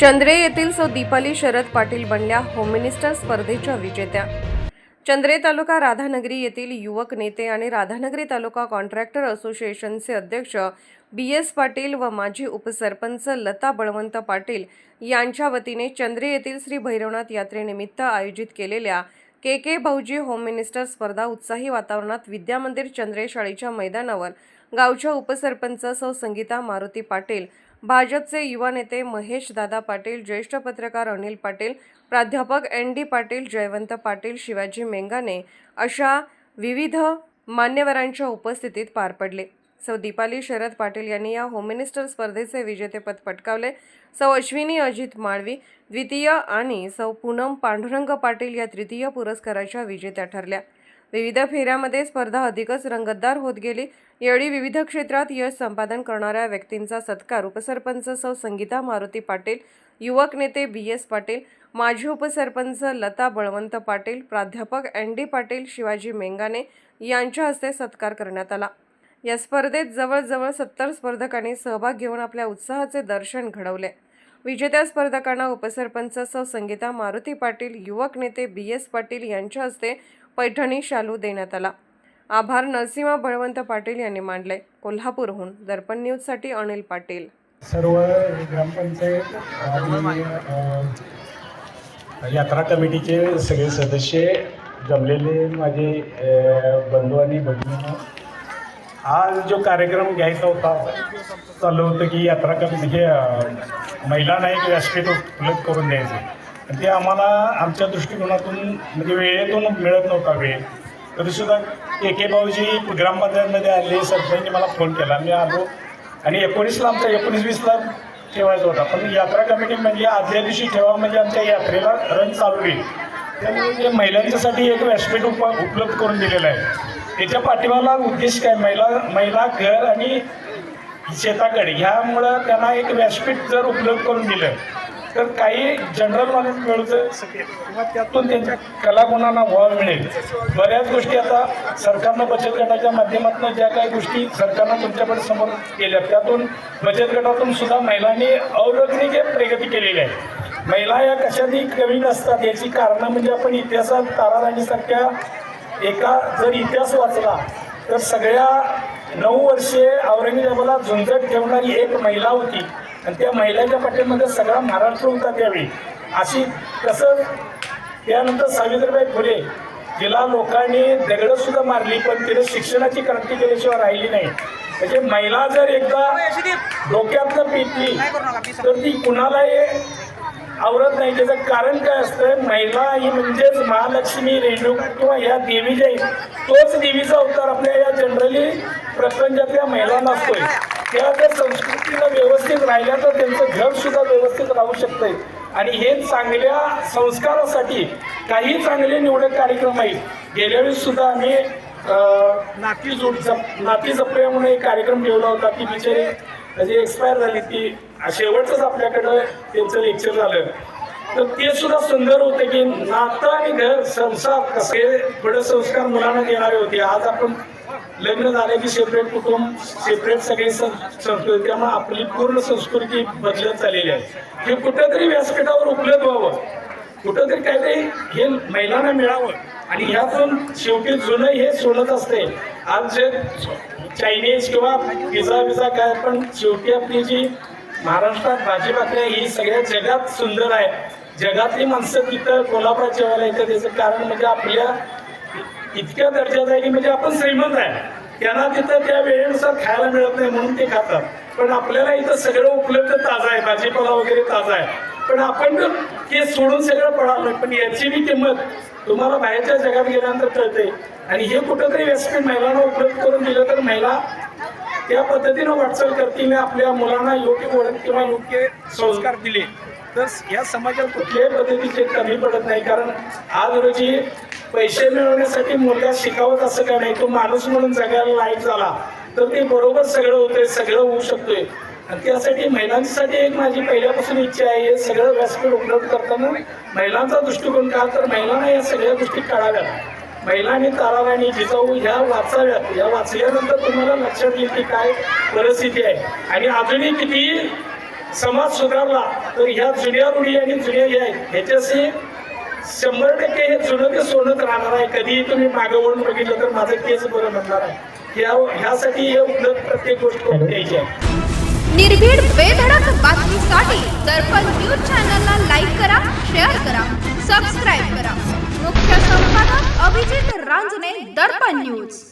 Chandre येथील सौ दीपाली शरद पाटील बनल्या होम मिनिस्टर स्पर्धेच्या विजेत्या. चंद्रे तालुका राधानगरी येथील युवक नेते आणि राधानगरी तालुका कॉन्ट्रॅक्टर असोसिएशनचे अध्यक्ष बी एस पाटील व माजी उपसरपंच लता बळवंत पाटील यांच्या वतीने चंद्रे येथील श्री भैरवनाथ यात्रेनिमित्त आयोजित केलेल्या के के भाऊजी होम मिनिस्टर स्पर्धा उत्साही वातावरणात विद्यामंदिर चंद्रे शाळेच्या मैदानावर गावच्या उपसरपंच सौ संगीता मारुती पाटील भाजपचे युवा नेते महेश दादा पाटील ज्येष्ठ पत्रकार अनिल पाटील प्राध्यापक एन डी पाटील जयवंत पाटील शिवाजी मेंगाने अशा विविध मान्यवरांच्या उपस्थितीत पार पडले. सौ दीपाली शरद पाटील यांनी या होम मिनिस्टर स्पर्धेचे विजेतेपद पटकावले. सौ अश्विनी अजित माळवी द्वितीय आणि सौ पूनम पांडुरंग पाटील या तृतीय पुरस्काराच्या विजेत्या ठरल्या. विविध फेऱ्यामध्ये स्पर्धा अधिकच रंगतदार होत गेली. यावेळी विविध क्षेत्रात यश संपादन करणाऱ्या व्यक्तींचा सत्कार उपसरपंच सौ संगीता मारुती पाटील युवक नेते बी एस पाटील माजी उपसरपंच लता बळवंत पाटील प्राध्यापक एन डी पाटील शिवाजी मेंगाने यांच्या हस्ते सत्कार करण्यात आला. या स्पर्धेत जवळजवळ सत्तर स्पर्धकांनी सहभाग घेऊन आपल्या उत्साहाचे दर्शन घडवले. विजेत्या स्पर्धकांना उपसरपंच सौ संगीता मारुती पाटील युवक नेते बी एस पाटील यांच्या हस्ते पैठणी शालू देण्यात आला. आभार नरसिंह बळवंत पाटील यांनी मांडले. कोल्हापूरहून दर्पण न्यूजसाठी अनिल पाटील. सर्व ग्रामपंचायत यात्रा कमिटीचे सगळे सदस्य जमलेले माझे बंधू आणि भगिनी आज जो कार्यक्रम घ्यायचा होता चालू होतं की यात्रा कमिटी म्हणजे महिलांना एक व्यासपीठ उपलब्ध करून द्यायचं. ते आम्हाला आमच्या दृष्टिकोनातून म्हणजे वेळेतून मिळत नव्हता वेळ. तरीसुद्धा के के भाऊजी ग्रामपंचायतमध्ये आले सरपंचने मला फोन केला. मी आलो. आणि एकोणीसला आमचा एकोणीस वीसला ठेवायचा होता. पण यात्रा कमिटी म्हणजे आदल्या दिवशी ठेवा म्हणजे आमच्या यात्रेला रन चालू होईल. त्यामुळे महिलांच्यासाठी एक व्यासपीठ उप उपलब्ध करून दिलेलं आहे. त्याच्या पाठिंबाला उद्देश काय? महिला महिला घर आणि शेताकडे. ह्यामुळं त्यांना एक व्यासपीठ जर उपलब्ध करून दिलं तर काही जनरल नॉलेज मिळू शकेल किंवा त्यातून त्यांच्या कलागुणांना वाव मिळेल. बऱ्याच गोष्टी आता सरकारनं बचत गटाच्या माध्यमातून ज्या काही गोष्टी सरकारनं तुमच्याकडे समोर केल्या त्यातून बचत गटातून सुद्धा महिलांनी अवलक्षणीय प्रगती केलेली आहे. महिला या कशातही कमी नसतात. याची कारणं म्हणजे आपण इतिहासात ताराराणीसारख्या एका जर इतिहास वाचला तर सगळ्या नऊ वर्षे औरंगजेबाला झुंजट ठेवणारी एक महिला होती. आणि त्या महिलाच्या पाठीमध्ये सगळा महाराष्ट्र होता त्यावेळी. अशी कसं त्यानंतर सावित्रीबाई फुले तिला लोकांनी दगडं सुद्धा मारली पण तिने शिक्षणाची क्रांती केल्याशिवाय राहिली नाही. म्हणजे महिला जर एकदा डोक्यातनं पिटली तर ती कुणालाही आवरत नाही. त्याचं कारण काय असतं महिला ही म्हणजेच महालक्ष्मी रेणू किंवा ह्या देवी जे तोच देवीचा अवतार आपल्या या जनरली प्रपंचातल्या महिलांना असतोय. त्या जर संस्कृतीला व्यवस्थित राहिल्या तर त्यांचं घर सुद्धा व्यवस्थित राहू शकतंय. आणि हे चांगल्या संस्कारासाठी काही चांगले निवडक कार्यक्रम आहेत. गेल्या सुद्धा आम्ही नाती जोड जप नाती जपल्या म्हणून एक कार्यक्रम ठेवला होता की बिचारी म्हणजे एक्सपायर झाली ती. शेवटचंच आपल्याकडं त्यांचं लेक्चर झालं. तर ते सुद्धा सुंदर होते की नातं आणि घर संसार कसे थोडे संस्कार मुलांना देणारे होते. आज आपण लग्न झालं की सेपरेट कुटुंब सेपरेट सगळे सं- संस्कृती त्यामुळे आपली पूर्ण संस्कृती बदलत चाललेली आहे. हे कुठंतरी व्यासपीठावर उपलब्ध व्हावं. कुठंतरी काहीतरी हे महिलांना मिळावं. आणि ह्यातून शेवटी जुनं हे सोडत असते. आज जे चायनीज किंवा पिझा विझा काय पण शेवटी आपली जी महाराष्ट्रात भाजी भाकऱ्या ही सगळ्या जगात सुंदर आहे. जगातली माणसं तिथं कोल्हापुरात जेवायला येतं त्याचं कारण म्हणजे आपल्या इतक्या दर्जाचं आहे की म्हणजे आपण श्रीमंत आहे. त्यांना तिथं त्या वेळेनुसार खायला मिळत नाही म्हणून ते खातात. पण आपल्याला इथं सगळं उपलब्ध ताजा आहे. भाजीपाला वगैरे ताजा आहे. पण आपण ते सोडून सगळं पडावं पण याची बी किंमत तुम्हाला बाहेरच्या जगात गेल्यानंतर कळते आणि हे कुठंतरी व्यासपीठ महिलांना उपलब्ध करून दिलं तर महिला त्या पद्धतीनं वाटचाल करतील आपल्या मुलांना योग्य वळण किंवा योग्य संस्कार दिले. तर या समाजात कुठल्याही पद्धतीचे कमी पडत नाही. कारण आज रोजी पैसे मिळवण्यासाठी मुलगा शिकावत असं का नाही? तो माणूस म्हणून जगायला लायक झाला. तर ते बरोबर सगळं होतंय सगळं होऊ शकतोय. आणि त्यासाठी महिलांसाठी एक माझी पहिल्यापासून इच्छा आहे हे सगळं व्यासपीठ उपलब्ध करताना महिलांचा दृष्टिकोन का तर महिलांना या सगळ्या गोष्टी कळाव्यात. महिलांनी ताराराणी जिजाऊ ह्या वाचाव्यात. या वाचल्यानंतर तुम्हाला लक्षात येईल की काय परिस्थिती आहे. आणि अजूनही किती समाज सुधारला तर ह्या जुन्या रूढी आणि जुन्या आहेत. ह्याच्याशी शंभर टक्के हे जुनं ते सोनच राहणार आहे. कधीही तुम्ही मागे वळून बघितलं तर माझं केस बरं म्हणणार आहे. या ह्यासाठी हे उपलब्ध प्रत्येक गोष्ट करून द्यायची आहे. निर्भीड बेधडक बातमीसाठी दर्पण न्यूज चॅनलला लाईक करा शेअर करा सबस्क्राईब करा. मुख्य संपादक अभिजित रांजणे दर्पण न्यूज.